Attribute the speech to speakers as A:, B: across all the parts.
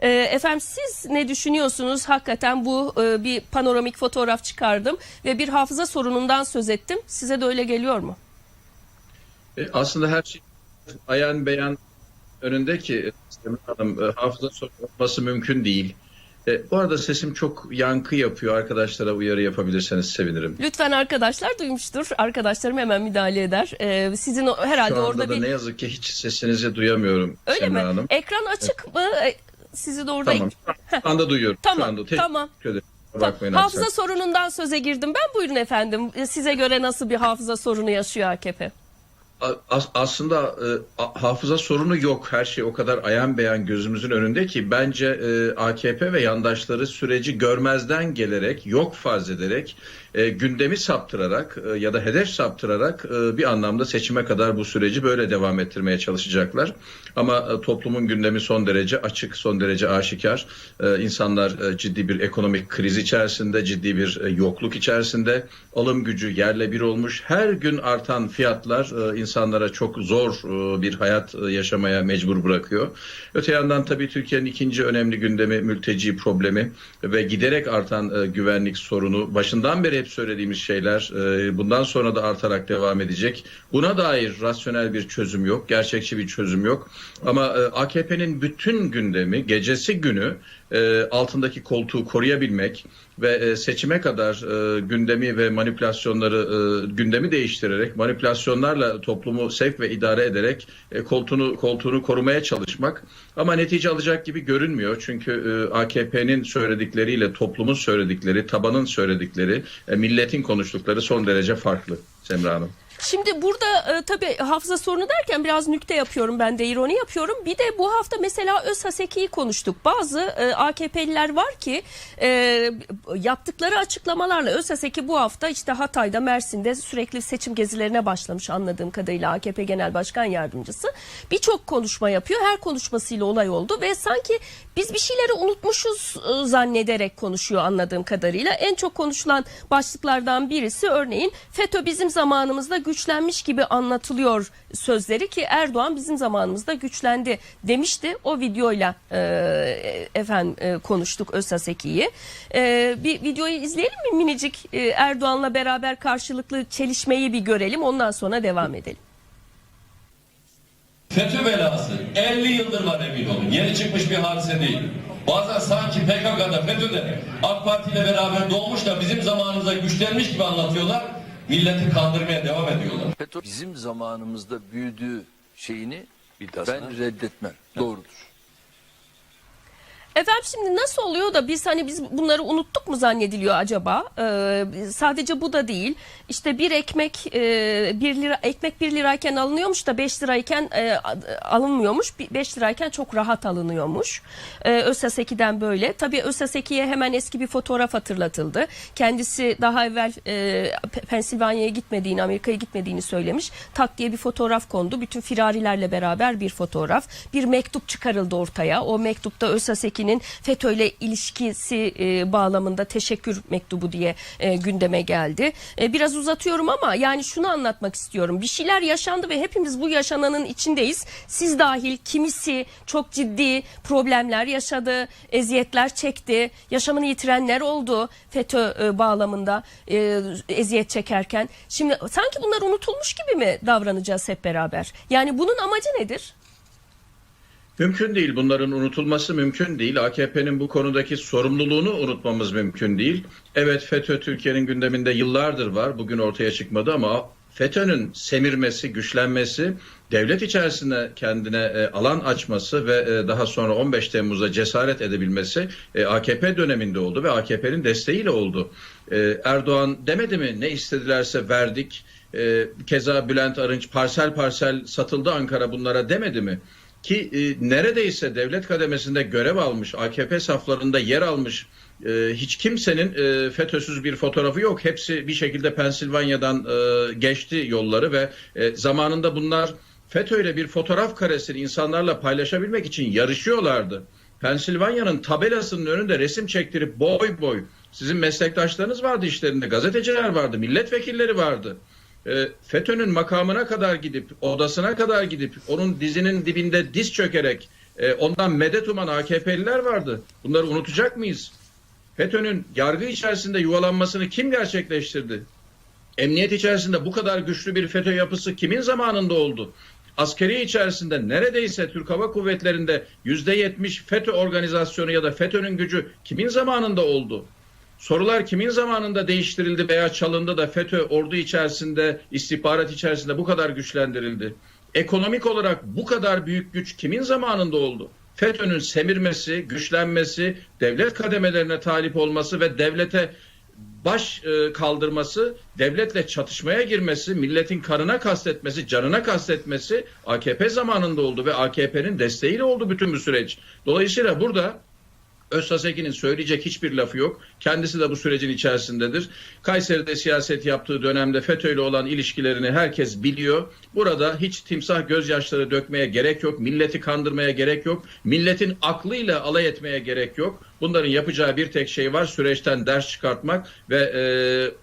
A: E, efendim siz ne düşünüyorsunuz? Hakikaten bu e, bir panoramik fotoğraf çıkardım ve bir hafıza sorunundan söz ettim. Size de öyle geliyor mu?
B: E, Aslında her şey ayan beyan önünde ki Semra Hanım e, hafıza sorunu olması mümkün değil. E, bu arada sesim çok yankı yapıyor. Arkadaşlara uyarı yapabilirseniz sevinirim.
A: Lütfen arkadaşlar duymuştur. Arkadaşlarım hemen müdahale eder. E, sizin o- herhalde
B: Şu anda
A: orada
B: da
A: bir...
B: ne yazık ki hiç sesinizi duyamıyorum
A: Öyle
B: Semra
A: mi?
B: Hanım.
A: Ekran açık mı? E, Sizi de orada...
B: Tamam. Şu anda duyuyorum. Şu
A: Tamam,
B: anda. Teşekkür
A: tamam.
B: ederim. Bakmayın
A: Hafıza
B: Aksel.
A: sorunundan söze girdim ben. Buyurun efendim. Size göre nasıl bir hafıza sorunu yaşıyor AKP?
B: Aslında e, hafıza sorunu yok. Her şey o kadar ayan beyan gözümüzün önünde ki bence e, AKP ve yandaşları süreci görmezden gelerek, yok farz ederek, e, gündemi saptırarak e, ya da hedef saptırarak e, bir anlamda seçime kadar bu süreci böyle devam ettirmeye çalışacaklar. Ama e, toplumun gündemi son derece açık, son derece aşikar. E, insanlar e, ciddi bir ekonomik kriz içerisinde, ciddi bir e, yokluk içerisinde. Alım gücü yerle bir olmuş. Her gün artan fiyatlar e, insanlara çok zor e, bir hayat e, yaşamaya mecbur bırakıyor. Öte yandan tabii Türkiye'nin ikinci önemli gündemi mülteci problemi ve giderek artan e, güvenlik sorunu. Başından beri hep söylediğimiz şeyler bundan sonra da artarak devam edecek. Buna dair rasyonel bir çözüm yok, gerçekçi bir çözüm yok. Ama AKP'nin bütün gündemi gecesi günü altındaki koltuğu koruyabilmek ve e, seçime kadar e, gündemi ve manipülasyonları e, gündemi değiştirerek manipülasyonlarla toplumu sevk ve idare ederek e, koltuğunu koltuğunu korumaya çalışmak ama netice alacak gibi görünmüyor çünkü e, AKP'nin söyledikleriyle toplumun söyledikleri, tabanın söyledikleri, e, milletin konuştukları son derece farklı Semra Hanım.
A: Şimdi burada e, tabii hafıza sorunu derken biraz nükte yapıyorum ben de ironi yapıyorum. Bir de bu hafta mesela ÖSASEKİ'yi konuştuk. Bazı e, AKP'liler var ki e, yaptıkları açıklamalarla ÖSASEKİ bu hafta işte Hatay'da Mersin'de sürekli seçim gezilerine başlamış anladığım kadarıyla AKP Genel Başkan Yardımcısı. Birçok konuşma yapıyor. Her konuşmasıyla olay oldu ve sanki biz bir şeyleri unutmuşuz e, zannederek konuşuyor anladığım kadarıyla. En çok konuşulan başlıklardan birisi örneğin FETÖ bizim zamanımızda güçlenmiş gibi anlatılıyor sözleri ki Erdoğan bizim zamanımızda güçlendi demişti. O videoyla e, efendim e, konuştuk ÖSASEKİ'yi. E, bir videoyu izleyelim mi minicik e, Erdoğan'la beraber karşılıklı çelişmeyi bir görelim ondan sonra devam edelim.
C: FETÖ belası 50 yıldır var emin olun. Yeni çıkmış bir hadise değil. Bazen sanki PKK'da FETÖ'de AK Parti ile beraber doğmuş da bizim zamanımızda güçlenmiş gibi anlatıyorlar. Milleti kandırmaya devam ediyorlar.
D: Bizim zamanımızda büyüdüğü şeyini ben reddetmem. Doğrudur.
A: Efendim şimdi nasıl oluyor da biz hani biz bunları unuttuk mu zannediliyor acaba? Ee, sadece bu da değil. İşte bir ekmek e, bir lira ekmek bir lirayken alınıyormuş da 5 lirayken e, alınmıyormuş. 5 lirayken çok rahat alınıyormuş. Ee, ÖSASEKİ'den böyle. Tabii ÖSASEKİ'ye hemen eski bir fotoğraf hatırlatıldı. Kendisi daha evvel e, Pensilvanya'ya gitmediğini, Amerika'ya gitmediğini söylemiş. Tak diye bir fotoğraf kondu. Bütün firarilerle beraber bir fotoğraf. Bir mektup çıkarıldı ortaya. O mektupta ÖSASEKİ'nin FETÖ ile ilişkisi e, bağlamında teşekkür mektubu diye e, gündeme geldi. E, biraz uzatıyorum ama yani şunu anlatmak istiyorum. Bir şeyler yaşandı ve hepimiz bu yaşananın içindeyiz. Siz dahil kimisi çok ciddi problemler yaşadı, eziyetler çekti, yaşamını yitirenler oldu FETÖ e, bağlamında e, eziyet çekerken. Şimdi sanki bunlar unutulmuş gibi mi davranacağız hep beraber? Yani bunun amacı nedir?
B: Mümkün değil. Bunların unutulması mümkün değil. AKP'nin bu konudaki sorumluluğunu unutmamız mümkün değil. Evet FETÖ Türkiye'nin gündeminde yıllardır var. Bugün ortaya çıkmadı ama FETÖ'nün semirmesi, güçlenmesi, devlet içerisinde kendine e, alan açması ve e, daha sonra 15 Temmuz'a cesaret edebilmesi e, AKP döneminde oldu ve AKP'nin desteğiyle oldu. Erdoğan demedi mi ne istedilerse verdik. Keza Bülent Arınç parsel parsel satıldı Ankara bunlara demedi mi? Ki e, neredeyse devlet kademesinde görev almış, AKP saflarında yer almış e, hiç kimsenin e, FETÖ'süz bir fotoğrafı yok. Hepsi bir şekilde Pensilvanya'dan e, geçti yolları ve e, zamanında bunlar FETÖ ile bir fotoğraf karesini insanlarla paylaşabilmek için yarışıyorlardı. Pensilvanya'nın tabelasının önünde resim çektirip boy boy sizin meslektaşlarınız vardı işlerinde, gazeteciler vardı, milletvekilleri vardı. E, FETÖ'nün makamına kadar gidip, odasına kadar gidip, onun dizinin dibinde diz çökerek E, ondan medet uman AKP'liler vardı. Bunları unutacak mıyız? FETÖ'nün yargı içerisinde yuvalanmasını kim gerçekleştirdi? Emniyet içerisinde bu kadar güçlü bir FETÖ yapısı kimin zamanında oldu? Askeri içerisinde neredeyse Türk Hava Kuvvetleri'nde %70 FETÖ organizasyonu ya da FETÖ'nün gücü kimin zamanında oldu? Sorular kimin zamanında değiştirildi veya çalındı da FETÖ ordu içerisinde, istihbarat içerisinde bu kadar güçlendirildi? Ekonomik olarak bu kadar büyük güç kimin zamanında oldu? FETÖ'nün semirmesi, güçlenmesi, devlet kademelerine talip olması ve devlete baş e, kaldırması, devletle çatışmaya girmesi, milletin kanına kastetmesi, canına kastetmesi AKP zamanında oldu ve AKP'nin desteğiyle oldu bütün bu süreç. Dolayısıyla burada Öztasekin'in söyleyecek hiçbir lafı yok. Kendisi de bu sürecin içerisindedir. Kayseri'de siyaset yaptığı dönemde FETÖ ile olan ilişkilerini herkes biliyor. Burada hiç timsah gözyaşları dökmeye gerek yok. Milleti kandırmaya gerek yok. Milletin aklıyla alay etmeye gerek yok. Bunların yapacağı bir tek şey var. Süreçten ders çıkartmak ve e,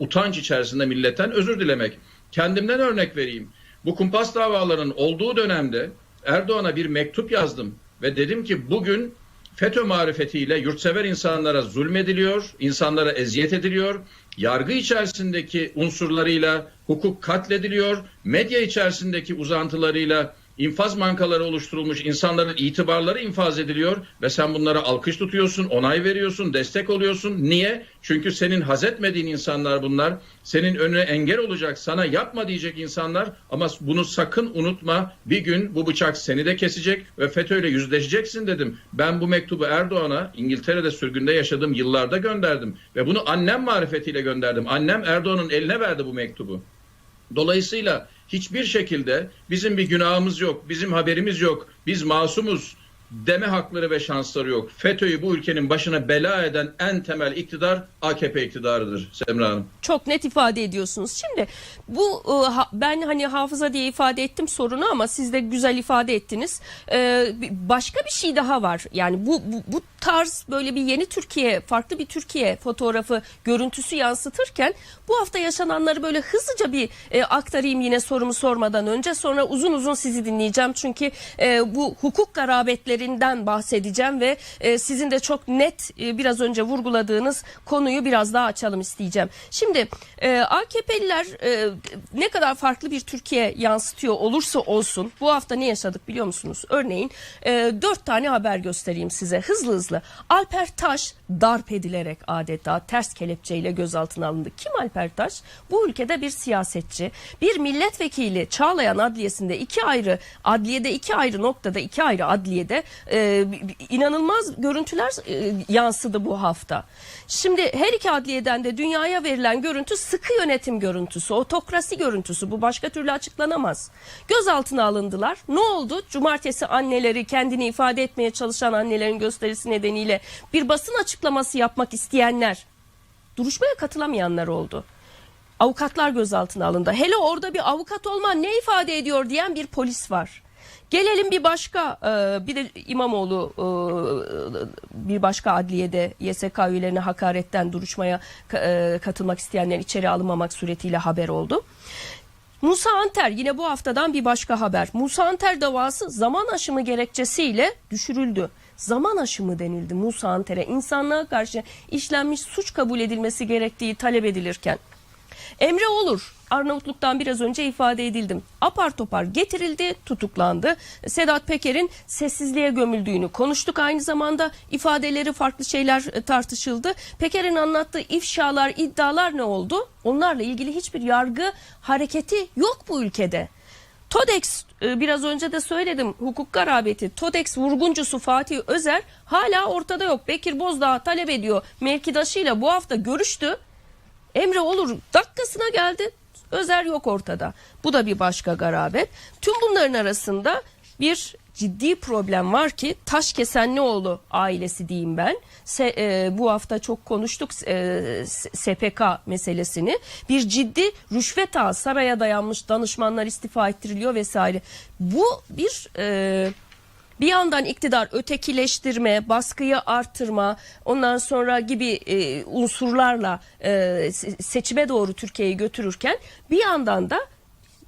B: utanç içerisinde milletten özür dilemek. Kendimden örnek vereyim. Bu kumpas davalarının olduğu dönemde Erdoğan'a bir mektup yazdım ve dedim ki bugün FETÖ marifetiyle yurtsever insanlara zulmediliyor, insanlara eziyet ediliyor, yargı içerisindeki unsurlarıyla hukuk katlediliyor, medya içerisindeki uzantılarıyla infaz mankaları oluşturulmuş, insanların itibarları infaz ediliyor ve sen bunlara alkış tutuyorsun, onay veriyorsun, destek oluyorsun. Niye? Çünkü senin haz etmediğin insanlar bunlar. Senin önüne engel olacak, sana yapma diyecek insanlar ama bunu sakın unutma. Bir gün bu bıçak seni de kesecek ve FETÖ ile yüzleşeceksin dedim. Ben bu mektubu Erdoğan'a İngiltere'de sürgünde yaşadığım yıllarda gönderdim ve bunu annem marifetiyle gönderdim. Annem Erdoğan'ın eline verdi bu mektubu. Dolayısıyla hiçbir şekilde bizim bir günahımız yok, bizim haberimiz yok, biz masumuz deme hakları ve şansları yok. FETÖ'yü bu ülkenin başına bela eden en temel iktidar AKP iktidarıdır Semra Hanım.
A: Çok net ifade ediyorsunuz. Şimdi bu e, ben hani hafıza diye ifade ettim sorunu ama siz de güzel ifade ettiniz. Bir- başka bir şey daha var. Yani bu, bu bu tarz böyle bir yeni Türkiye, farklı bir Türkiye fotoğrafı, görüntüsü yansıtırken bu hafta yaşananları böyle hızlıca bir e, aktarayım yine sorumu sormadan önce. Sonra uzun uzun sizi dinleyeceğim. Çünkü e, bu hukuk garabetlerinden bahsedeceğim ve e, sizin de çok net e, biraz önce vurguladığınız konuyu biraz daha açalım isteyeceğim. Şimdi e, AKP'liler e, ne kadar farklı bir Türkiye yansıtıyor olursa olsun bu hafta ne yaşadık biliyor musunuz? Örneğin e, dört tane haber göstereyim size hızlı hızlı. Alper Taş darp edilerek adeta ters kelepçeyle gözaltına alındı. Kim Alper Taş? Bu ülkede bir siyasetçi, bir milletvekili Çağlayan Adliyesi'nde iki ayrı adliyede iki ayrı noktada iki ayrı adliyede e, inanılmaz görüntüler e, yansıdı bu hafta. Şimdi her iki adliyeden de dünyaya verilen görüntü sıkı yönetim görüntüsü, otokrasi görüntüsü. Bu başka türlü açıklanamaz. Gözaltına alındılar. Ne oldu? Cumartesi anneleri kendini ifade etmeye çalışan annelerin gösterisi nedeniyle bir basın açıklaması yapmak isteyenler duruşmaya katılamayanlar oldu. Avukatlar gözaltına alındı. Hele orada bir avukat olman ne ifade ediyor diyen bir polis var. Gelelim bir başka e, bir de İmamoğlu e, bir başka adliyede YSK üyelerine hakaretten duruşmaya e, katılmak isteyenlerin içeri alınmamak suretiyle haber oldu. Musa Anter yine bu haftadan bir başka haber. Musa Anter davası zaman aşımı gerekçesiyle düşürüldü. Zaman aşımı denildi Musa Anter'e insanlığa karşı işlenmiş suç kabul edilmesi gerektiği talep edilirken. Emre Olur Arnavutluk'tan biraz önce ifade edildim. Apar topar getirildi, tutuklandı. Sedat Peker'in sessizliğe gömüldüğünü konuştuk. Aynı zamanda ifadeleri farklı şeyler e, tartışıldı. Peker'in anlattığı ifşalar, iddialar ne oldu? Onlarla ilgili hiçbir yargı hareketi yok bu ülkede. TODEX e, biraz önce de söyledim hukuk garabeti TODEX vurguncusu Fatih Özer hala ortada yok. Bekir Bozdağ talep ediyor mevkidaşıyla bu hafta görüştü. Emre olur dakikasına geldi. Özer yok ortada. Bu da bir başka garabet. Tüm bunların arasında bir ciddi problem var ki Taşkesenlioğlu ailesi diyeyim ben. Se, e, bu hafta çok konuştuk e, SPK meselesini. Bir ciddi rüşvet ağı saraya dayanmış danışmanlar istifa ettiriliyor vesaire. Bu bir e, bir yandan iktidar ötekileştirme, baskıyı artırma, ondan sonra gibi e, unsurlarla e, se- seçime doğru Türkiye'yi götürürken bir yandan da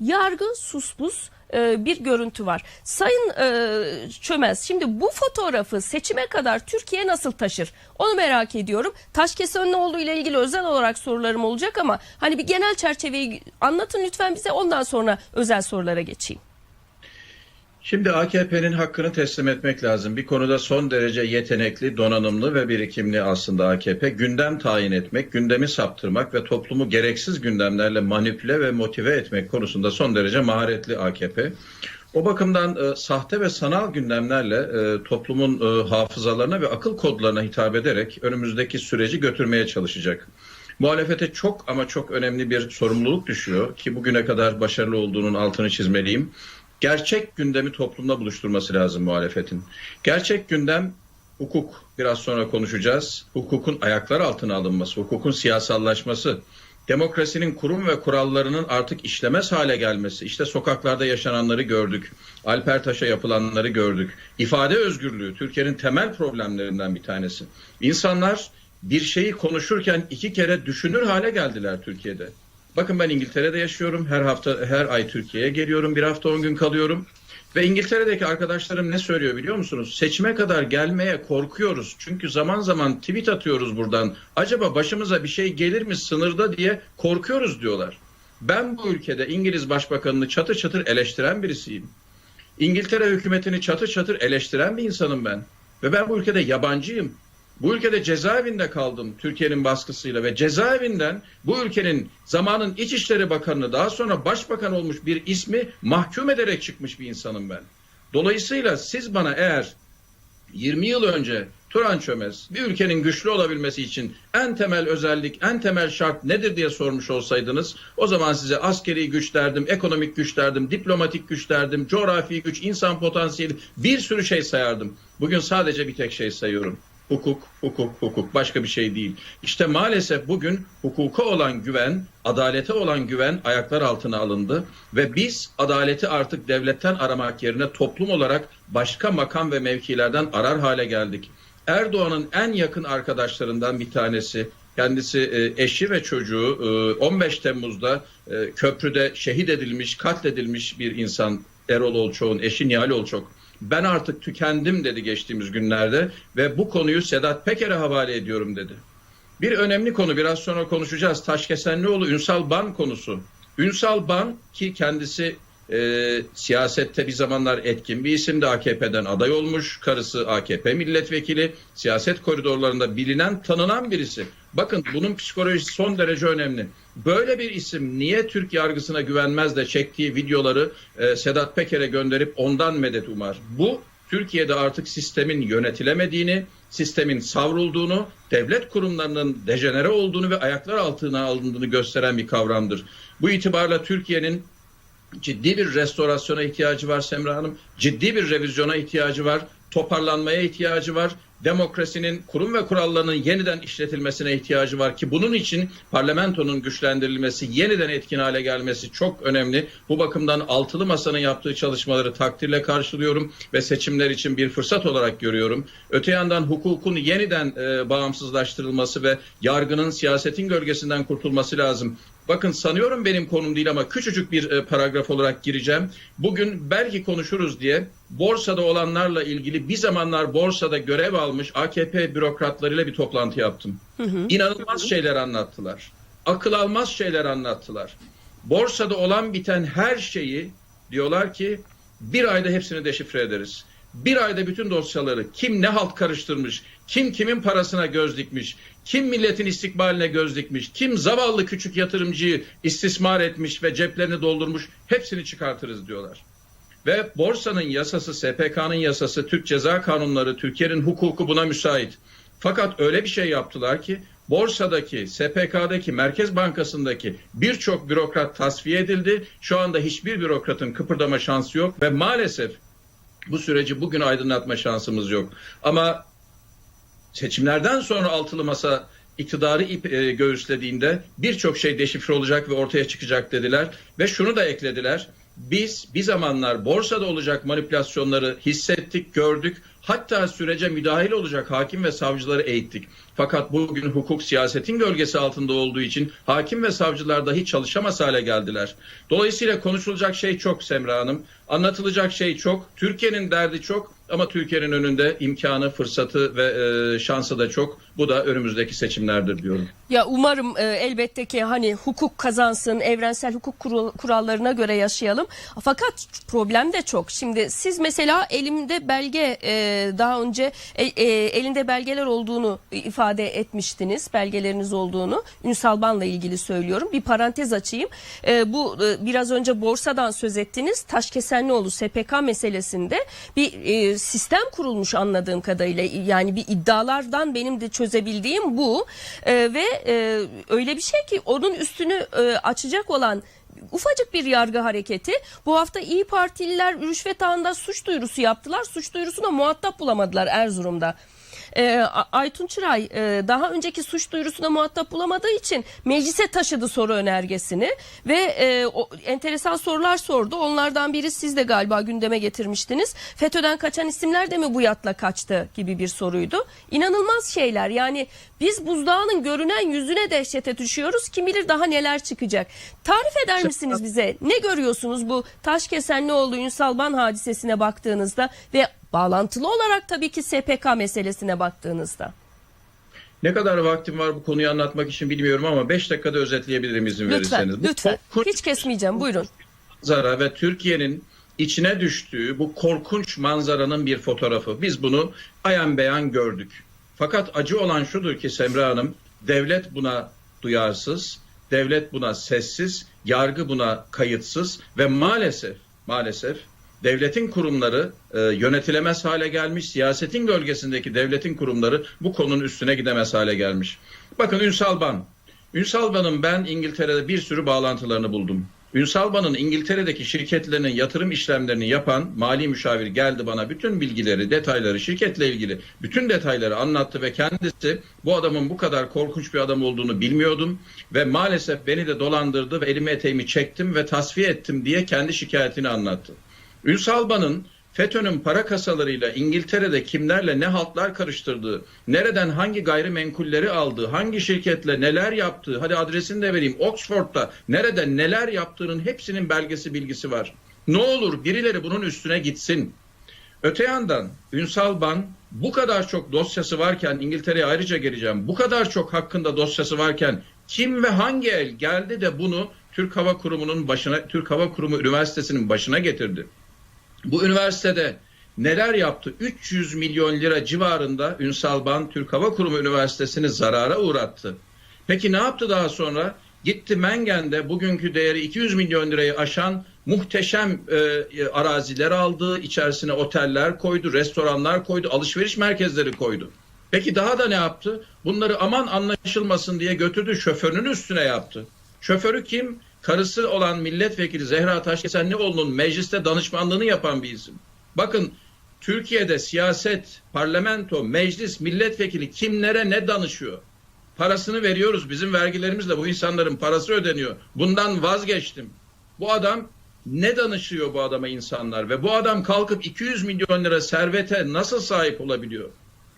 A: yargı suspus e, bir görüntü var. Sayın e, Çömez şimdi bu fotoğrafı seçime kadar Türkiye nasıl taşır? Onu merak ediyorum. Taşkesenlioğlu ile ilgili özel olarak sorularım olacak ama hani bir genel çerçeveyi anlatın lütfen bize ondan sonra özel sorulara geçeyim.
B: Şimdi AKP'nin hakkını teslim etmek lazım. Bir konuda son derece yetenekli, donanımlı ve birikimli aslında AKP. Gündem tayin etmek, gündemi saptırmak ve toplumu gereksiz gündemlerle manipüle ve motive etmek konusunda son derece maharetli AKP. O bakımdan e, sahte ve sanal gündemlerle e, toplumun e, hafızalarına ve akıl kodlarına hitap ederek önümüzdeki süreci götürmeye çalışacak. Muhalefete çok ama çok önemli bir sorumluluk düşüyor ki bugüne kadar başarılı olduğunun altını çizmeliyim. Gerçek gündemi toplumda buluşturması lazım muhalefetin. Gerçek gündem hukuk. Biraz sonra konuşacağız. Hukukun ayaklar altına alınması, hukukun siyasallaşması, demokrasinin kurum ve kurallarının artık işlemez hale gelmesi. İşte sokaklarda yaşananları gördük. Alper Taş'a yapılanları gördük. İfade özgürlüğü Türkiye'nin temel problemlerinden bir tanesi. İnsanlar bir şeyi konuşurken iki kere düşünür hale geldiler Türkiye'de. Bakın ben İngiltere'de yaşıyorum. Her hafta her ay Türkiye'ye geliyorum. Bir hafta on gün kalıyorum. Ve İngiltere'deki arkadaşlarım ne söylüyor biliyor musunuz? Seçime kadar gelmeye korkuyoruz. Çünkü zaman zaman tweet atıyoruz buradan. Acaba başımıza bir şey gelir mi sınırda diye korkuyoruz diyorlar. Ben bu ülkede İngiliz Başbakanını çatır çatır eleştiren birisiyim. İngiltere hükümetini çatır çatır eleştiren bir insanım ben. Ve ben bu ülkede yabancıyım. Bu ülkede cezaevinde kaldım Türkiye'nin baskısıyla ve cezaevinden bu ülkenin zamanın İçişleri Bakanı'nı daha sonra başbakan olmuş bir ismi mahkum ederek çıkmış bir insanım ben. Dolayısıyla siz bana eğer 20 yıl önce Turan Çömez bir ülkenin güçlü olabilmesi için en temel özellik, en temel şart nedir diye sormuş olsaydınız o zaman size askeri güç derdim, ekonomik güç derdim, diplomatik güç derdim, coğrafi güç, insan potansiyeli bir sürü şey sayardım. Bugün sadece bir tek şey sayıyorum. Hukuk, hukuk, hukuk. Başka bir şey değil. İşte maalesef bugün hukuka olan güven, adalete olan güven ayaklar altına alındı. Ve biz adaleti artık devletten aramak yerine toplum olarak başka makam ve mevkilerden arar hale geldik. Erdoğan'ın en yakın arkadaşlarından bir tanesi, kendisi e, eşi ve çocuğu e, 15 Temmuz'da e, köprüde şehit edilmiş, katledilmiş bir insan Erol Olçok'un eşi Nihal Olçok. Ben artık tükendim dedi geçtiğimiz günlerde ve bu konuyu Sedat Peker'e havale ediyorum dedi. Bir önemli konu biraz sonra konuşacağız. Taşkesenlioğlu Ünsal Ban konusu. Ünsal Ban ki kendisi e, siyasette bir zamanlar etkin bir isimdi. AKP'den aday olmuş. Karısı AKP milletvekili. Siyaset koridorlarında bilinen, tanınan birisi. Bakın bunun psikolojisi son derece önemli. Böyle bir isim niye Türk yargısına güvenmez de çektiği videoları e, Sedat Peker'e gönderip ondan medet umar? Bu Türkiye'de artık sistemin yönetilemediğini, sistemin savrulduğunu, devlet kurumlarının dejenere olduğunu ve ayaklar altına alındığını gösteren bir kavramdır. Bu itibarla Türkiye'nin ciddi bir restorasyona ihtiyacı var Semra Hanım. Ciddi bir revizyona ihtiyacı var. Toparlanmaya ihtiyacı var. Demokrasinin kurum ve kurallarının yeniden işletilmesine ihtiyacı var ki bunun için parlamentonun güçlendirilmesi, yeniden etkin hale gelmesi çok önemli. Bu bakımdan altılı masanın yaptığı çalışmaları takdirle karşılıyorum ve seçimler için bir fırsat olarak görüyorum. Öte yandan hukukun yeniden e, bağımsızlaştırılması ve yargının siyasetin gölgesinden kurtulması lazım. Bakın sanıyorum benim konum değil ama küçücük bir e, paragraf olarak gireceğim. Bugün belki konuşuruz diye borsada olanlarla ilgili bir zamanlar borsada görev almış AKP bürokratlarıyla bir toplantı yaptım. İnanılmaz şeyler anlattılar. Akıl almaz şeyler anlattılar. Borsada olan biten her şeyi diyorlar ki bir ayda hepsini deşifre ederiz. Bir ayda bütün dosyaları kim ne halt karıştırmış, kim kimin parasına göz dikmiş, kim milletin istikbaline göz dikmiş, kim zavallı küçük yatırımcıyı istismar etmiş ve ceplerini doldurmuş hepsini çıkartırız diyorlar. Ve borsanın yasası, SPK'nın yasası, Türk Ceza Kanunları, Türkiye'nin hukuku buna müsait. Fakat öyle bir şey yaptılar ki borsadaki, SPK'daki, Merkez Bankası'ndaki birçok bürokrat tasfiye edildi. Şu anda hiçbir bürokratın kıpırdama şansı yok ve maalesef bu süreci bugün aydınlatma şansımız yok. Ama seçimlerden sonra altılı masa iktidarı ip, e, göğüslediğinde birçok şey deşifre olacak ve ortaya çıkacak dediler. Ve şunu da eklediler. Biz bir zamanlar borsada olacak manipülasyonları hissettik, gördük. Hatta sürece müdahil olacak hakim ve savcıları eğittik. Fakat bugün hukuk siyasetin gölgesi altında olduğu için hakim ve savcılar dahi çalışamaz hale geldiler. Dolayısıyla konuşulacak şey çok Semra Hanım. Anlatılacak şey çok. Türkiye'nin derdi çok ama Türkiye'nin önünde imkanı, fırsatı ve e, şansı da çok. Bu da önümüzdeki seçimlerdir diyorum.
A: Ya umarım e, elbette ki hani hukuk kazansın, evrensel hukuk kural- kurallarına göre yaşayalım. Fakat problem de çok. Şimdi siz mesela elimde belge e, daha önce e, e, elinde belgeler olduğunu ifade etmiştiniz. Belgeleriniz olduğunu. Ünsal Ban'la ilgili söylüyorum. Bir parantez açayım. E, bu e, biraz önce borsadan söz ettiniz. Taşkesenlioğlu SPK meselesinde bir e, sistem kurulmuş anladığım kadarıyla. Yani bir iddialardan benim de çözebildiğim bu. E, ve e, öyle bir şey ki onun üstünü e, açacak olan ufacık bir yargı hareketi. Bu hafta İyi Partililer rüşvet ağında suç duyurusu yaptılar. Suç duyurusuna muhatap bulamadılar Erzurum'da. E, Aytun Çıray e, daha önceki suç duyurusuna muhatap bulamadığı için meclise taşıdı soru önergesini ve e, o, enteresan sorular sordu. Onlardan biri siz de galiba gündeme getirmiştiniz. FETÖ'den kaçan isimler de mi bu yatla kaçtı gibi bir soruydu. İnanılmaz şeyler yani biz buzdağının görünen yüzüne dehşete düşüyoruz. Kim bilir daha neler çıkacak. Tarif eder misiniz bize? Ne görüyorsunuz bu Taşkesenlioğlu Ünsal Ban hadisesine baktığınızda ve bağlantılı olarak tabii ki SPK meselesine baktığınızda?
B: Ne kadar vaktim var bu konuyu anlatmak için bilmiyorum ama 5 dakikada özetleyebilirim izin
A: Lütfen,
B: verirseniz. Bu
A: lütfen.
B: korkunç
A: Hiç kesmeyeceğim. Buyurun.
B: manzara ve Türkiye'nin içine düştüğü bu korkunç manzaranın bir fotoğrafı. Biz bunu ayan beyan gördük. Fakat acı olan şudur ki Semra Hanım, devlet buna duyarsız, devlet buna sessiz, yargı buna kayıtsız ve maalesef maalesef devletin kurumları e, yönetilemez hale gelmiş, siyasetin gölgesindeki devletin kurumları bu konunun üstüne gidemez hale gelmiş. Bakın Ünsal Ban, Ünsal Ban'ın ben İngiltere'de bir sürü bağlantılarını buldum. Ünsal Ban'ın İngiltere'deki şirketlerinin yatırım işlemlerini yapan mali müşavir geldi bana bütün bilgileri, detayları, şirketle ilgili bütün detayları anlattı ve kendisi bu adamın bu kadar korkunç bir adam olduğunu bilmiyordum ve maalesef beni de dolandırdı ve elimi eteğimi çektim ve tasfiye ettim diye kendi şikayetini anlattı. Ünsal Ban'ın FETÖ'nün para kasalarıyla İngiltere'de kimlerle ne haltlar karıştırdığı, nereden hangi gayrimenkulleri aldığı, hangi şirketle neler yaptığı, hadi adresini de vereyim, Oxford'da nerede neler yaptığının hepsinin belgesi bilgisi var. Ne olur birileri bunun üstüne gitsin. Öte yandan Ünsal Ban bu kadar çok dosyası varken İngiltere'ye ayrıca geleceğim. Bu kadar çok hakkında dosyası varken kim ve hangi el geldi de bunu Türk Hava Kurumu'nun başına Türk Hava Kurumu Üniversitesi'nin başına getirdi. Bu üniversitede neler yaptı? 300 milyon lira civarında Ünsal Ban Türk Hava Kurumu Üniversitesi'ni zarara uğrattı. Peki ne yaptı daha sonra? Gitti Mengen'de bugünkü değeri 200 milyon lirayı aşan muhteşem e, e, araziler aldı. içerisine oteller koydu, restoranlar koydu, alışveriş merkezleri koydu. Peki daha da ne yaptı? Bunları aman anlaşılmasın diye götürdü şoförünün üstüne yaptı. Şoförü kim? Karısı olan milletvekili Zehra Taşkesenlioğlu'nun mecliste danışmanlığını yapan bir isim. Bakın Türkiye'de siyaset, parlamento, meclis, milletvekili kimlere ne danışıyor? Parasını veriyoruz. Bizim vergilerimizle bu insanların parası ödeniyor. Bundan vazgeçtim. Bu adam ne danışıyor bu adama insanlar ve bu adam kalkıp 200 milyon lira servete nasıl sahip olabiliyor?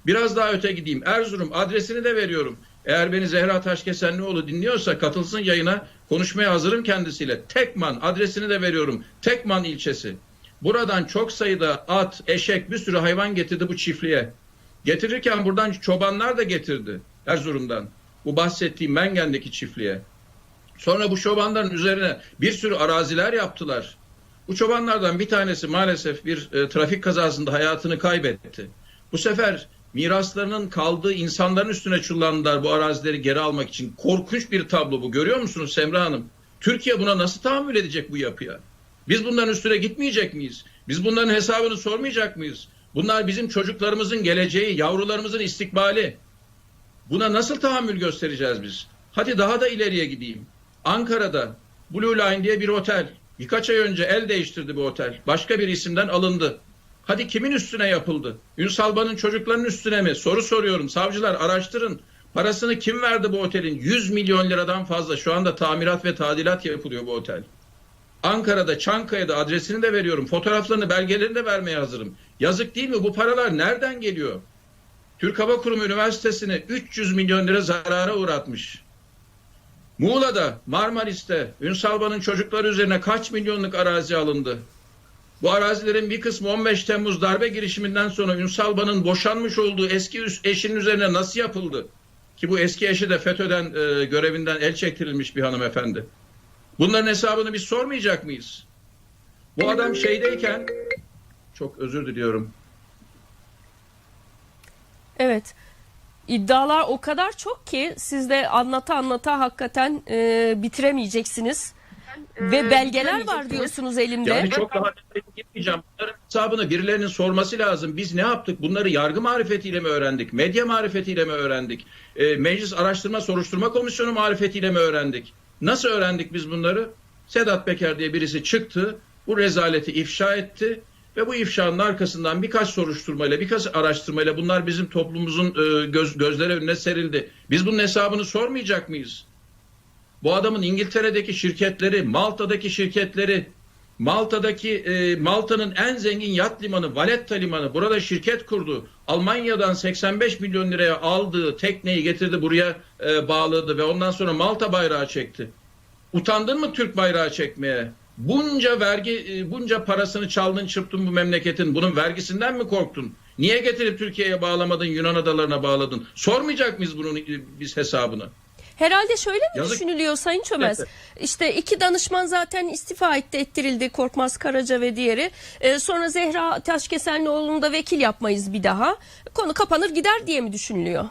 B: Biraz daha öte gideyim. Erzurum adresini de veriyorum. Eğer beni Zehra Taşkesenlioğlu dinliyorsa katılsın yayına. Konuşmaya hazırım kendisiyle. Tekman adresini de veriyorum. Tekman ilçesi. Buradan çok sayıda at, eşek bir sürü hayvan getirdi bu çiftliğe. Getirirken buradan çobanlar da getirdi Erzurum'dan. Bu bahsettiğim Mengen'deki çiftliğe. Sonra bu çobanların üzerine bir sürü araziler yaptılar. Bu çobanlardan bir tanesi maalesef bir e, trafik kazasında hayatını kaybetti. Bu sefer miraslarının kaldığı insanların üstüne çullandılar bu arazileri geri almak için. Korkunç bir tablo bu. Görüyor musunuz Semra Hanım? Türkiye buna nasıl tahammül edecek bu yapıya? Biz bunların üstüne gitmeyecek miyiz? Biz bunların hesabını sormayacak mıyız? Bunlar bizim çocuklarımızın geleceği, yavrularımızın istikbali. Buna nasıl tahammül göstereceğiz biz? Hadi daha da ileriye gideyim. Ankara'da Blue Line diye bir otel. Birkaç ay önce el değiştirdi bu otel. Başka bir isimden alındı. Hadi kimin üstüne yapıldı? Ünsal Ban'ın çocuklarının üstüne mi? Soru soruyorum. Savcılar araştırın. Parasını kim verdi bu otelin? 100 milyon liradan fazla. Şu anda tamirat ve tadilat yapılıyor bu otel. Ankara'da, Çankaya'da adresini de veriyorum. Fotoğraflarını, belgelerini de vermeye hazırım. Yazık değil mi? Bu paralar nereden geliyor? Türk Hava Kurumu Üniversitesi'ni 300 milyon lira zarara uğratmış. Muğla'da, Marmaris'te Ünsal Ban'ın çocukları üzerine kaç milyonluk arazi alındı? Bu arazilerin bir kısmı 15 Temmuz darbe girişiminden sonra Ünsalban'ın boşanmış olduğu eski eşinin üzerine nasıl yapıldı? Ki bu eski eşi de FETÖ'den e, görevinden el çektirilmiş bir hanımefendi. Bunların hesabını biz sormayacak mıyız? Bu adam şeydeyken çok özür diliyorum.
A: Evet. İddialar o kadar çok ki siz de anlata anlata hakikaten e, bitiremeyeceksiniz. Ve belgeler var diyorsunuz elimde.
B: Yani çok daha detaya girmeyeceğim. Bunların hesabını birilerinin sorması lazım. Biz ne yaptık? Bunları yargı marifetiyle mi öğrendik? Medya marifetiyle mi öğrendik? E, Meclis Araştırma Soruşturma Komisyonu marifetiyle mi öğrendik? Nasıl öğrendik biz bunları? Sedat Peker diye birisi çıktı. Bu rezaleti ifşa etti. Ve bu ifşanın arkasından birkaç soruşturmayla, birkaç araştırmayla bunlar bizim toplumumuzun e, göz, gözleri önüne serildi. Biz bunun hesabını sormayacak mıyız? Bu adamın İngiltere'deki şirketleri, Malta'daki şirketleri, Malta'daki e, Malta'nın en zengin yat limanı, Valletta limanı burada şirket kurdu. Almanya'dan 85 milyon liraya aldığı tekneyi getirdi buraya e, bağladı ve ondan sonra Malta bayrağı çekti. Utandın mı Türk bayrağı çekmeye? Bunca vergi, e, bunca parasını çaldın çırptın bu memleketin. Bunun vergisinden mi korktun? Niye getirip Türkiye'ye bağlamadın, Yunan adalarına bağladın? Sormayacak mıyız bunun e, biz hesabını?
A: Herhalde şöyle mi
B: Yazık.
A: düşünülüyor Sayın Çömez?
B: Evet.
A: İşte iki danışman zaten istifa etti, ettirildi Korkmaz Karaca ve diğeri. Ee, sonra Zehra Taşkesenlioğlu'nu da vekil yapmayız bir daha. Konu kapanır gider diye mi düşünülüyor?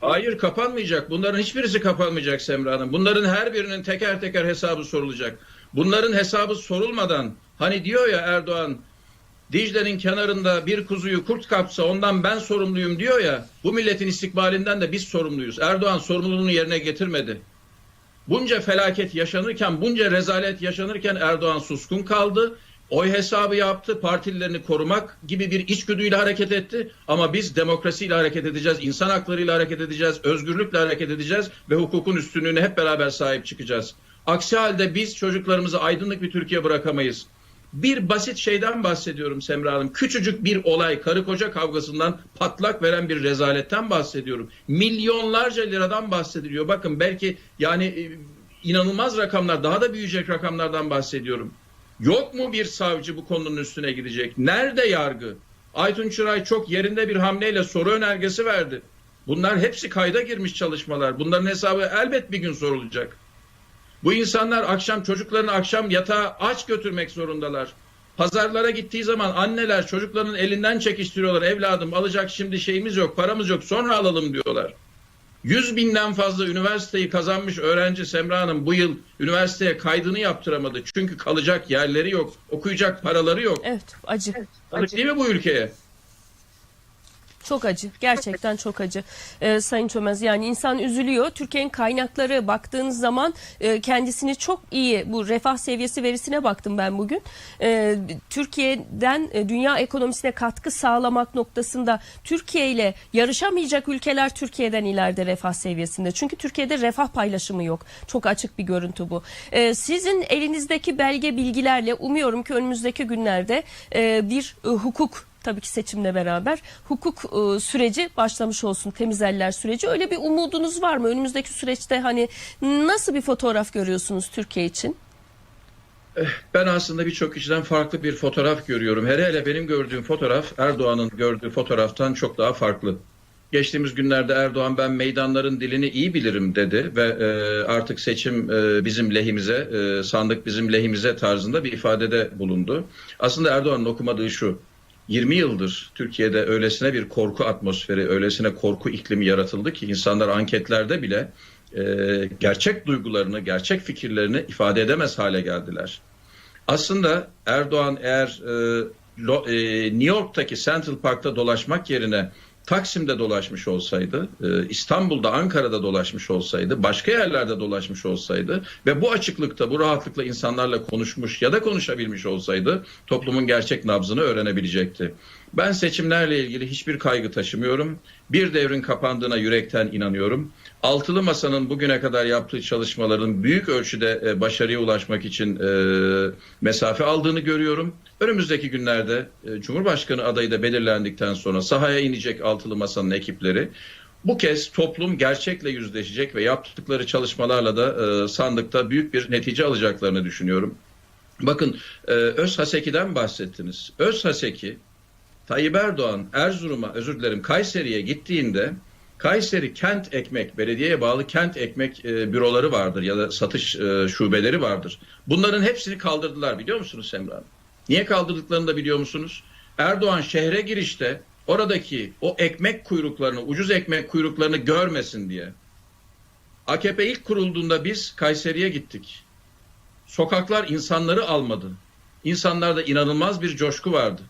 B: Hayır kapanmayacak. Bunların hiçbirisi kapanmayacak Semra Hanım. Bunların her birinin teker teker hesabı sorulacak. Bunların hesabı sorulmadan hani diyor ya Erdoğan Dicle'nin kenarında bir kuzuyu kurt kapsa ondan ben sorumluyum diyor ya. Bu milletin istikbalinden de biz sorumluyuz. Erdoğan sorumluluğunu yerine getirmedi. Bunca felaket yaşanırken, bunca rezalet yaşanırken Erdoğan suskun kaldı. Oy hesabı yaptı, partililerini korumak gibi bir içgüdüyle hareket etti. Ama biz demokrasiyle hareket edeceğiz, insan haklarıyla hareket edeceğiz, özgürlükle hareket edeceğiz ve hukukun üstünlüğüne hep beraber sahip çıkacağız. Aksi halde biz çocuklarımızı aydınlık bir Türkiye bırakamayız. Bir basit şeyden bahsediyorum Semra Hanım. Küçücük bir olay, karı koca kavgasından patlak veren bir rezaletten bahsediyorum. Milyonlarca liradan bahsediliyor. Bakın belki yani e, inanılmaz rakamlar, daha da büyüyecek rakamlardan bahsediyorum. Yok mu bir savcı bu konunun üstüne gidecek? Nerede yargı? Aytun Çıray çok yerinde bir hamleyle soru önergesi verdi. Bunlar hepsi kayda girmiş çalışmalar. Bunların hesabı elbet bir gün sorulacak. Bu insanlar akşam çocuklarını akşam yatağa aç götürmek zorundalar. Pazarlara gittiği zaman anneler çocuklarının elinden çekiştiriyorlar. Evladım alacak şimdi şeyimiz yok, paramız yok sonra alalım diyorlar. 100 binden fazla üniversiteyi kazanmış öğrenci Semra Hanım bu yıl üniversiteye kaydını yaptıramadı. Çünkü kalacak yerleri yok, okuyacak paraları yok.
A: Evet acı.
B: Yazık değil mi bu ülkeye?
A: Çok acı. Gerçekten çok acı. Ee, Sayın Çömez yani insan üzülüyor. Türkiye'nin kaynakları baktığınız zaman e, kendisini çok iyi bu refah seviyesi verisine baktım ben bugün. Ee, Türkiye'den e, dünya ekonomisine katkı sağlamak noktasında Türkiye ile yarışamayacak ülkeler Türkiye'den ileride refah seviyesinde. Çünkü Türkiye'de refah paylaşımı yok. Çok açık bir görüntü bu. Ee, sizin elinizdeki belge bilgilerle umuyorum ki önümüzdeki günlerde e, bir e, hukuk tabii ki seçimle beraber hukuk e, süreci başlamış olsun temiz eller süreci. Öyle bir umudunuz var mı? Önümüzdeki süreçte hani nasıl bir fotoğraf görüyorsunuz Türkiye için?
B: Ben aslında birçok kişiden farklı bir fotoğraf görüyorum. Hele hele benim gördüğüm fotoğraf Erdoğan'ın gördüğü fotoğraftan çok daha farklı. Geçtiğimiz günlerde Erdoğan ben meydanların dilini iyi bilirim dedi ve e, artık seçim e, bizim lehimize, e, sandık bizim lehimize tarzında bir ifadede bulundu. Aslında Erdoğan'ın okumadığı şu. 20 yıldır Türkiye'de öylesine bir korku atmosferi, öylesine korku iklimi yaratıldı ki insanlar anketlerde bile e, gerçek duygularını, gerçek fikirlerini ifade edemez hale geldiler. Aslında Erdoğan eğer e, e, New York'taki Central Park'ta dolaşmak yerine Taksim'de dolaşmış olsaydı, e, İstanbul'da, Ankara'da dolaşmış olsaydı, başka yerlerde dolaşmış olsaydı ve bu açıklıkta, bu rahatlıkla insanlarla konuşmuş ya da konuşabilmiş olsaydı toplumun gerçek nabzını öğrenebilecekti. Ben seçimlerle ilgili hiçbir kaygı taşımıyorum. Bir devrin kapandığına yürekten inanıyorum. Altılı Masa'nın bugüne kadar yaptığı çalışmaların büyük ölçüde e, başarıya ulaşmak için e, mesafe aldığını görüyorum. Önümüzdeki günlerde e, Cumhurbaşkanı adayı da belirlendikten sonra sahaya inecek Altılı Masa'nın ekipleri. Bu kez toplum gerçekle yüzleşecek ve yaptıkları çalışmalarla da sandıkta büyük bir netice alacaklarını düşünüyorum. Bakın Öz Haseki'den bahsettiniz. Öz Haseki Tayyip Erdoğan Erzurum'a özür dilerim Kayseri'ye gittiğinde Kayseri Kent Ekmek belediyeye bağlı Kent Ekmek e, büroları vardır ya da satış e, şubeleri vardır. Bunların hepsini kaldırdılar biliyor musunuz Semra Hanım? Niye kaldırdıklarını da biliyor musunuz? Erdoğan şehre girişte oradaki o ekmek kuyruklarını, ucuz ekmek kuyruklarını görmesin diye. AKP ilk kurulduğunda biz Kayseri'ye gittik. Sokaklar insanları almadı. İnsanlarda inanılmaz bir coşku vardı.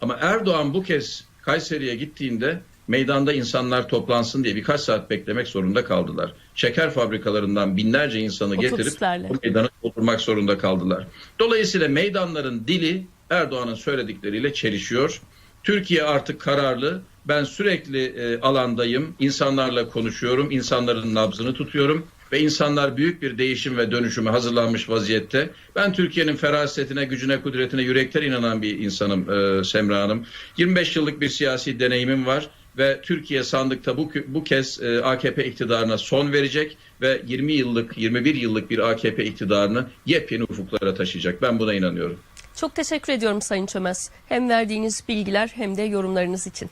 B: Ama Erdoğan bu kez Kayseri'ye gittiğinde meydanda insanlar toplansın diye birkaç saat beklemek zorunda kaldılar. Şeker fabrikalarından binlerce insanı getirip bu meydanı doldurmak zorunda kaldılar. Dolayısıyla meydanların dili Erdoğan'ın söyledikleriyle çelişiyor. Türkiye artık kararlı. Ben sürekli e, alandayım. İnsanlarla konuşuyorum. insanların nabzını tutuyorum ve insanlar büyük bir değişim ve dönüşüme hazırlanmış vaziyette. Ben Türkiye'nin ferasetine, gücüne, kudretine yürekten inanan bir insanım e, Semra Hanım. 25 yıllık bir siyasi deneyimim var ve Türkiye sandıkta bu, bu kez e, AKP iktidarına son verecek ve 20 yıllık, 21 yıllık bir AKP iktidarını yepyeni ufuklara taşıyacak. Ben buna inanıyorum.
A: Çok teşekkür ediyorum Sayın Çömez. Hem verdiğiniz bilgiler hem de yorumlarınız için.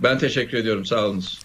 B: Ben teşekkür ediyorum. Sağ olunuz.